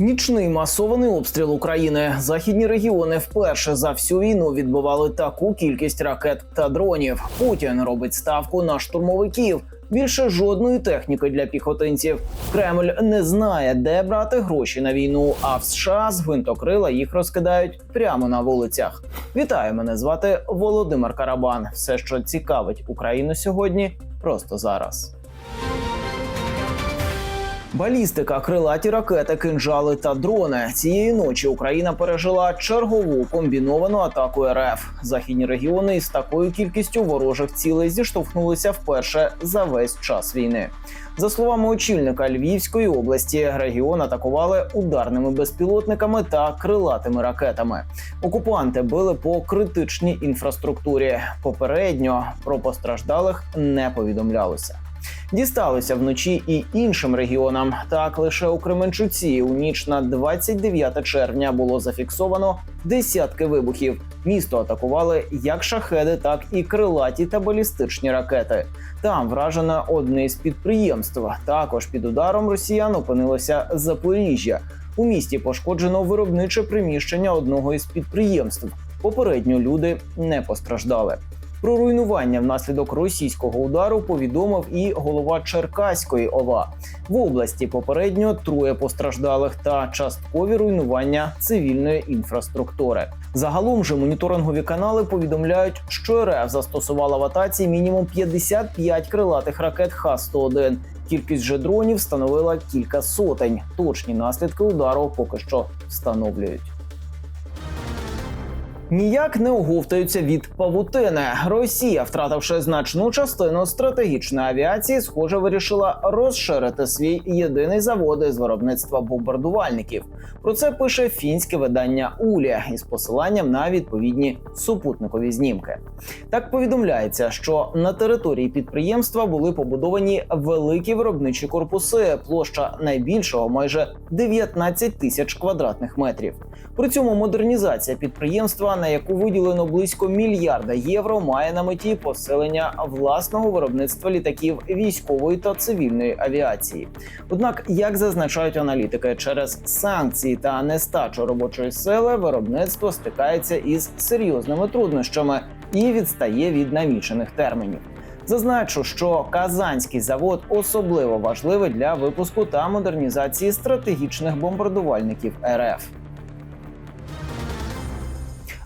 Нічний масований обстріл України. Західні регіони вперше за всю війну відбивали таку кількість ракет та дронів. Путін робить ставку на штурмовиків. Більше жодної техніки для піхотинців. Кремль не знає, де брати гроші на війну. А в США з гвинтокрила їх розкидають прямо на вулицях. Вітаю, мене звати Володимир Карабан. Все, що цікавить Україну сьогодні, просто зараз. Балістика, крилаті ракети, кинжали та дрони. Цієї ночі Україна пережила чергову комбіновану атаку РФ. Західні регіони із такою кількістю ворожих цілей зіштовхнулися вперше за весь час війни. За словами очільника Львівської області, регіон атакували ударними безпілотниками та крилатими ракетами. Окупанти били по критичній інфраструктурі. Попередньо про постраждалих не повідомлялося. Дісталося вночі і іншим регіонам. Так лише у Кременчуці у ніч на 29 червня було зафіксовано десятки вибухів. Місто атакували як шахеди, так і крилаті та балістичні ракети. Там вражено одне з підприємств. Також під ударом росіян опинилося Запоріжжя. У місті пошкоджено виробниче приміщення одного із підприємств. Попередньо люди не постраждали. Про руйнування внаслідок російського удару повідомив і голова Черкаської ОВА. В області попередньо троє постраждалих та часткові руйнування цивільної інфраструктури. Загалом же моніторингові канали повідомляють, що РФ застосувала в атаці мінімум 55 крилатих ракет Х-101. Кількість же дронів становила кілька сотень. Точні наслідки удару поки що встановлюють. Ніяк не оговтаються від павутини. Росія, втративши значну частину стратегічної авіації, схоже, вирішила розширити свій єдиний завод із виробництва бомбардувальників. Про це пише фінське видання Улія із посиланням на відповідні супутникові знімки. Так повідомляється, що на території підприємства були побудовані великі виробничі корпуси, площа найбільшого майже 19 тисяч квадратних метрів. При цьому модернізація підприємства, на яку виділено близько мільярда євро, має на меті посилення власного виробництва літаків військової та цивільної авіації. Однак, як зазначають аналітики, через санкції та нестачу робочої сили виробництво стикається із серйозними труднощами і відстає від намічених термінів. Зазначу, що Казанський завод особливо важливий для випуску та модернізації стратегічних бомбардувальників РФ.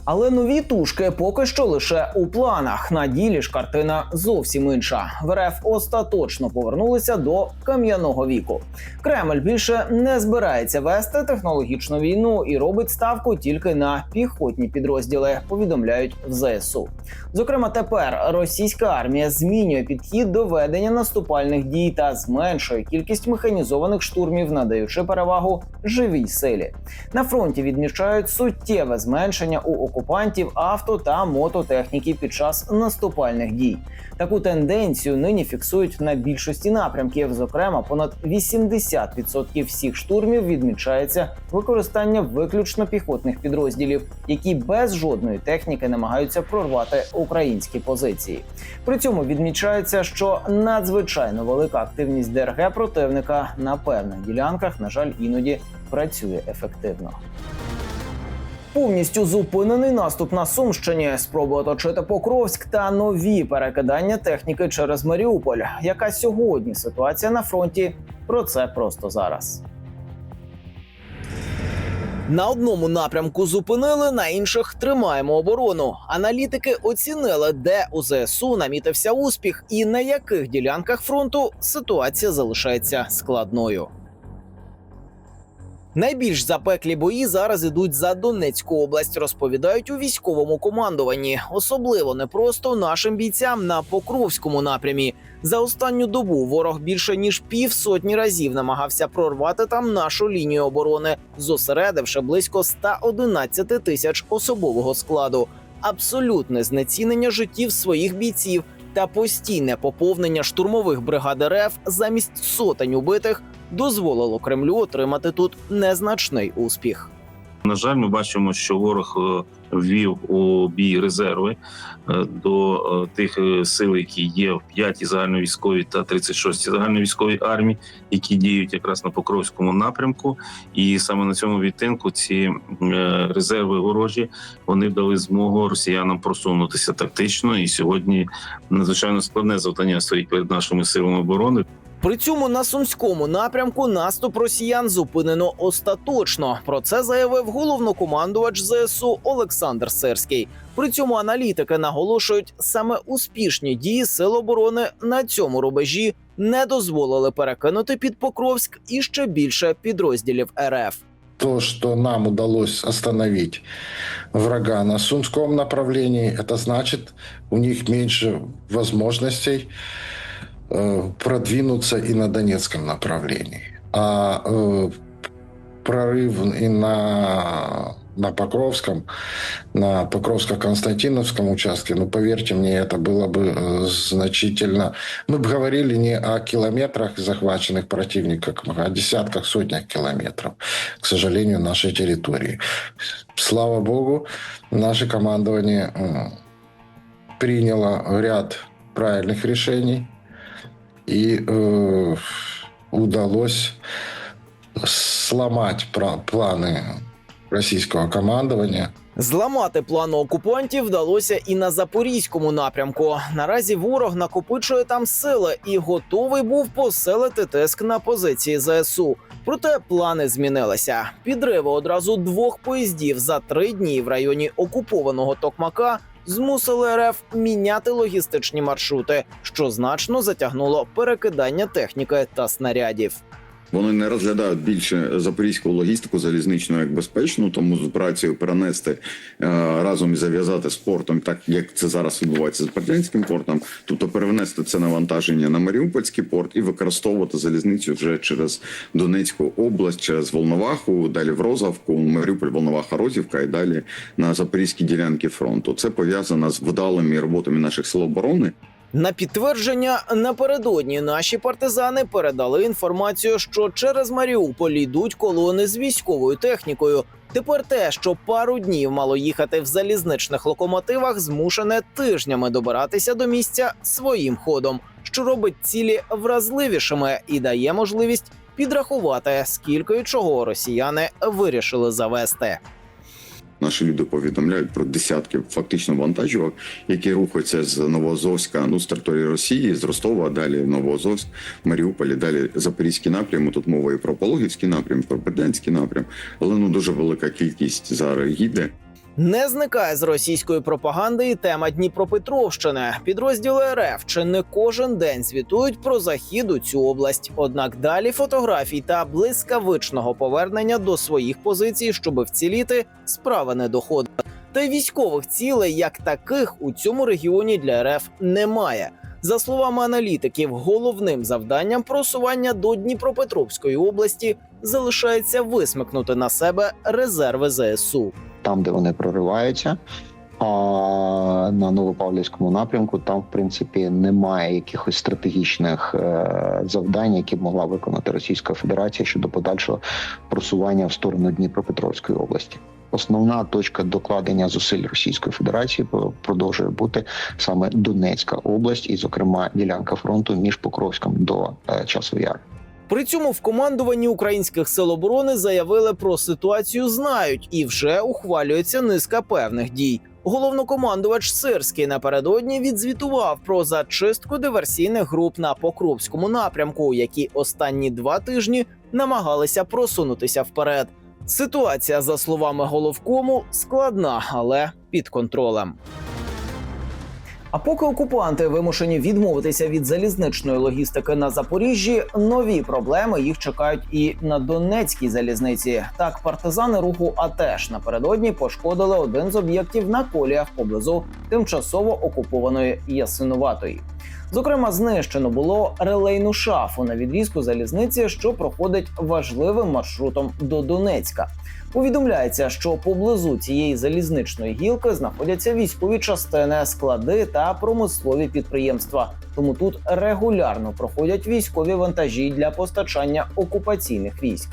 Але нові тушки поки що лише у планах. На ділі ж картина зовсім інша. В РФ остаточно повернулися до кам'яного віку. Кремль більше не збирається вести технологічну війну і робить ставку тільки на піхотні підрозділи. Повідомляють в ЗСУ. Зокрема, тепер російська армія змінює підхід до ведення наступальних дій та зменшує кількість механізованих штурмів, надаючи перевагу живій силі. На фронті відмічають суттєве зменшення у окупантів авто та мототехніки під час наступальних дій. Таку тенденцію нині фіксують на більшості напрямків. Зокрема, понад 80% всіх штурмів відмічається використання виключно піхотних підрозділів, які без жодної техніки намагаються прорвати українські позиції. При цьому відмічається, що надзвичайно велика активність ДРГ противника на певних ділянках, на жаль, іноді працює ефективно. Повністю зупинений наступ на Сумщині, спроби оточити Покровськ та нові перекидання техніки через Маріуполь. Яка сьогодні ситуація на фронті? Про це просто зараз. На одному напрямку зупинили, на інших тримаємо оборону. Аналітики оцінили, де у ЗСУ намітився успіх, і на яких ділянках фронту ситуація залишається складною. Найбільш запеклі бої зараз ідуть за Донецьку область, розповідають у військовому командуванні. Особливо непросто нашим бійцям на Покровському напрямі. За останню добу ворог більше ніж півсотні разів намагався прорвати там нашу лінію оборони, зосередивши близько 111 тисяч особового складу. Абсолютне знецінення життів своїх бійців та постійне поповнення штурмових бригад РФ замість сотень убитих дозволило Кремлю отримати тут незначний успіх. На жаль, ми бачимо, що ворог е, ввів у бій резерви е, до е, тих сил, які є в 5-й загальновійськовій та 36-й загальновійськовій армії, які діють якраз на Покровському напрямку. І саме на цьому відтинку ці резерви ворожі вони дали змогу росіянам просунутися тактично. І сьогодні надзвичайно складне завдання стоїть перед нашими силами оборони. При цьому на сумському напрямку наступ росіян зупинено остаточно. Про це заявив головнокомандувач ЗСУ Олександр Сирський. При цьому аналітики наголошують, саме успішні дії сил оборони на цьому рубежі не дозволили перекинути під Покровськ і ще більше підрозділів РФ. то, что нам удалось остановить врага на Сумском направлении, это значит, у них меньше возможностей продвинуться и на Донецком направлении. А э, прорыв и на, на Покровском, на Покровско-Константиновском участке, ну, поверьте мне, это было бы э, значительно... Мы бы говорили не о километрах захваченных противником, а о десятках, сотнях километров, к сожалению, нашей территории. Слава богу, наше командование э, приняло ряд правильных решений и э, удалось сломать планы российского командования Зламати плану окупантів вдалося і на запорізькому напрямку. Наразі ворог накопичує там сили і готовий був поселити тиск на позиції ЗСУ. Проте плани змінилися. Підриви одразу двох поїздів за три дні в районі окупованого Токмака змусили РФ міняти логістичні маршрути, що значно затягнуло перекидання техніки та снарядів. Вони не розглядають більше запорізьку логістику залізничну як безпечну, тому з операцією перенести е, разом і зав'язати з портом, так як це зараз відбувається з Бердянським портом, тобто перенести це навантаження на Маріупольський порт і використовувати залізницю вже через Донецьку область, через Волноваху, далі в Розавку, Маріуполь, Волноваха, Розівка і далі на запорізькі ділянки фронту. Це пов'язано з вдалими роботами наших сил оборони. На підтвердження напередодні наші партизани передали інформацію, що через Маріуполь йдуть колони з військовою технікою. Тепер те, що пару днів мало їхати в залізничних локомотивах, змушене тижнями добиратися до місця своїм ходом, що робить цілі вразливішими і дає можливість підрахувати, скільки чого росіяни вирішили завести. Наші люди повідомляють про десятки фактично вантажівок, які рухаються з Новоазовська, ну з території Росії, з Ростова, далі Новоазовськ, Маріуполі, далі Запорізький напрям. Тут мова і про Пологівський напрям, про Бердянський напрям, але ну дуже велика кількість зараз їде. Не зникає з російської пропаганди і тема Дніпропетровщини. Підрозділи РФ чи не кожен день звітують про захід у цю область. Однак далі фотографій та блискавичного повернення до своїх позицій, щоб вціліти, справа не доходить. Та й військових цілей як таких у цьому регіоні для РФ немає. За словами аналітиків, головним завданням просування до Дніпропетровської області залишається висмикнути на себе резерви ЗСУ. Там, де вони прориваються. А на Новопавлівському напрямку там, в принципі, немає якихось стратегічних е, завдань, які могла виконати Російська Федерація щодо подальшого просування в сторону Дніпропетровської області. Основна точка докладення зусиль Російської Федерації продовжує бути саме Донецька область, і, зокрема, ділянка фронту між Покровськом до е, Часового Яру. При цьому в командуванні українських сил оборони заявили про ситуацію знають і вже ухвалюється низка певних дій. Головнокомандувач Сирський напередодні відзвітував про зачистку диверсійних груп на Покровському напрямку, які останні два тижні намагалися просунутися вперед. Ситуація, за словами головкому, складна, але під контролем. А поки окупанти вимушені відмовитися від залізничної логістики на Запоріжжі, нові проблеми їх чекають і на Донецькій залізниці. Так, партизани руху АТЕШ напередодні пошкодили один з об'єктів на коліях поблизу тимчасово окупованої Ясинуватої. Зокрема, знищено було релейну шафу на відрізку залізниці, що проходить важливим маршрутом до Донецька. Повідомляється, що поблизу цієї залізничної гілки знаходяться військові частини, склади та промислові підприємства. Тому тут регулярно проходять військові вантажі для постачання окупаційних військ.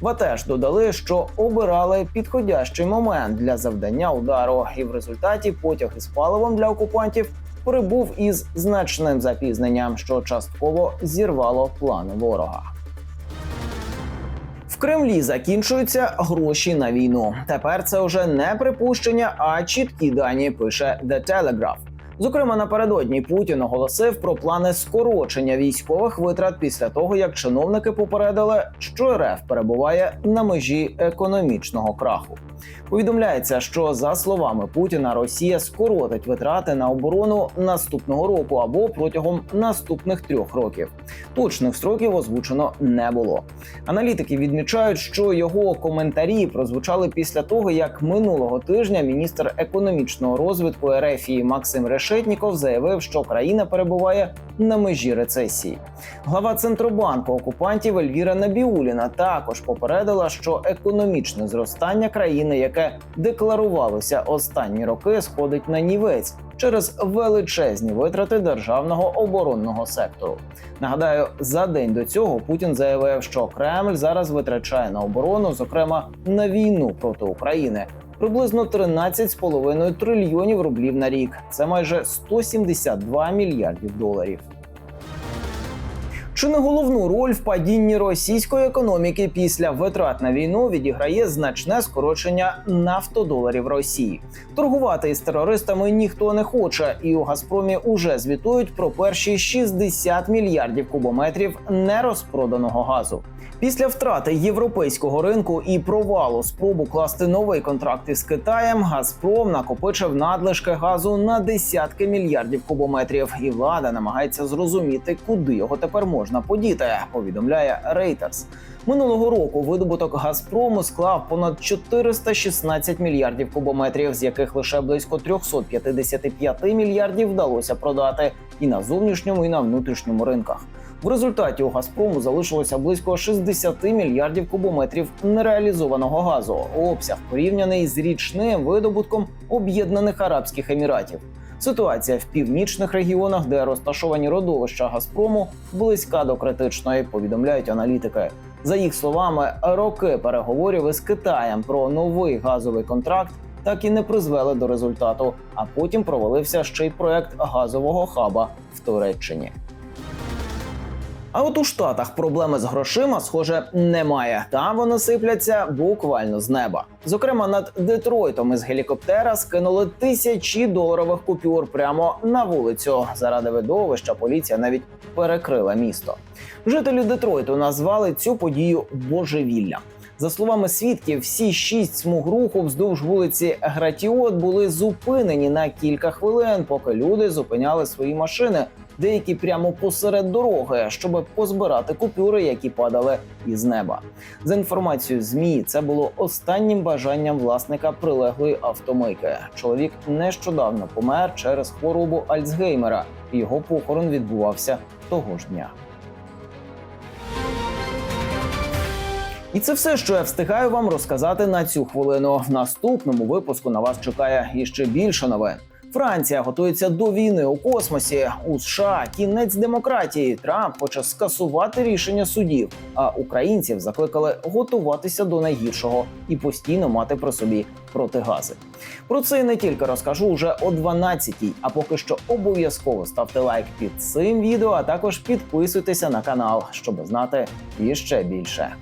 ВАТЕШ додали, що обирали підходящий момент для завдання удару, і в результаті потяг із паливом для окупантів прибув із значним запізненням, що частково зірвало плани ворога. В Кремлі закінчуються гроші на війну. Тепер це вже не припущення, а чіткі дані. Пише The Telegraph. Зокрема, напередодні Путін оголосив про плани скорочення військових витрат після того, як чиновники попередили, що РФ перебуває на межі економічного краху. Повідомляється, що за словами Путіна, Росія скоротить витрати на оборону наступного року або протягом наступних трьох років. Точних строків озвучено не було. Аналітики відмічають, що його коментарі прозвучали після того, як минулого тижня міністр економічного розвитку РФ Максим Решетніков заявив, що країна перебуває на межі рецесії. Глава центробанку окупантів Ельвіра Набіуліна також попередила, що економічне зростання країни, яке декларувалося останні роки, сходить на нівець через величезні витрати державного оборонного сектору. Нагадаю, за день до цього Путін заявив, що Кремль зараз витрачає на оборону, зокрема на війну проти України. Приблизно 13,5 трильйонів рублів на рік. Це майже 172 мільярдів доларів. Чи не головну роль в падінні російської економіки після витрат на війну відіграє значне скорочення нафтодоларів Росії? Торгувати із терористами ніхто не хоче, і у Газпромі уже звітують про перші 60 мільярдів кубометрів нерозпроданого газу. Після втрати європейського ринку і провалу спробу класти новий контракт із Китаєм, Газпром накопичив надлишки газу на десятки мільярдів кубометрів, і влада намагається зрозуміти, куди його тепер можна подіти. Повідомляє Reuters. Минулого року видобуток Газпрому склав понад 416 мільярдів кубометрів, з яких лише близько 355 мільярдів вдалося продати і на зовнішньому, і на внутрішньому ринках. В результаті у Газпрому залишилося близько 60 мільярдів кубометрів нереалізованого газу. Обсяг порівняний з річним видобутком Об'єднаних Арабських Еміратів. Ситуація в північних регіонах, де розташовані родовища Газпрому, близька до критичної, повідомляють аналітики. За їх словами, роки переговорів із Китаєм про новий газовий контракт так і не призвели до результату. А потім провалився ще й проект газового хаба в Туреччині. А от у Штатах проблеми з грошима, схоже, немає. Там вони сипляться буквально з неба. Зокрема, над Детройтом із гелікоптера скинули тисячі доларових купюр прямо на вулицю. Заради видовища поліція навіть перекрила місто. Жителі Детройту назвали цю подію божевіллям. За словами свідків, всі шість смуг руху вздовж вулиці Гратіот були зупинені на кілька хвилин, поки люди зупиняли свої машини, деякі прямо посеред дороги, щоб позбирати купюри, які падали із неба. За інформацією змі, це було останнім бажанням власника прилеглої автомийки. Чоловік нещодавно помер через хворобу Альцгеймера. Його похорон відбувався того ж дня. І це все, що я встигаю вам розказати на цю хвилину. В наступному випуску на вас чекає іще більше новин. Франція готується до війни у космосі. У США кінець демократії. Трамп хоче скасувати рішення судів. А українців закликали готуватися до найгіршого і постійно мати при собі протигази. Про це не тільки розкажу уже о 12-й, А поки що обов'язково ставте лайк під цим відео, а також підписуйтеся на канал, щоб знати іще більше.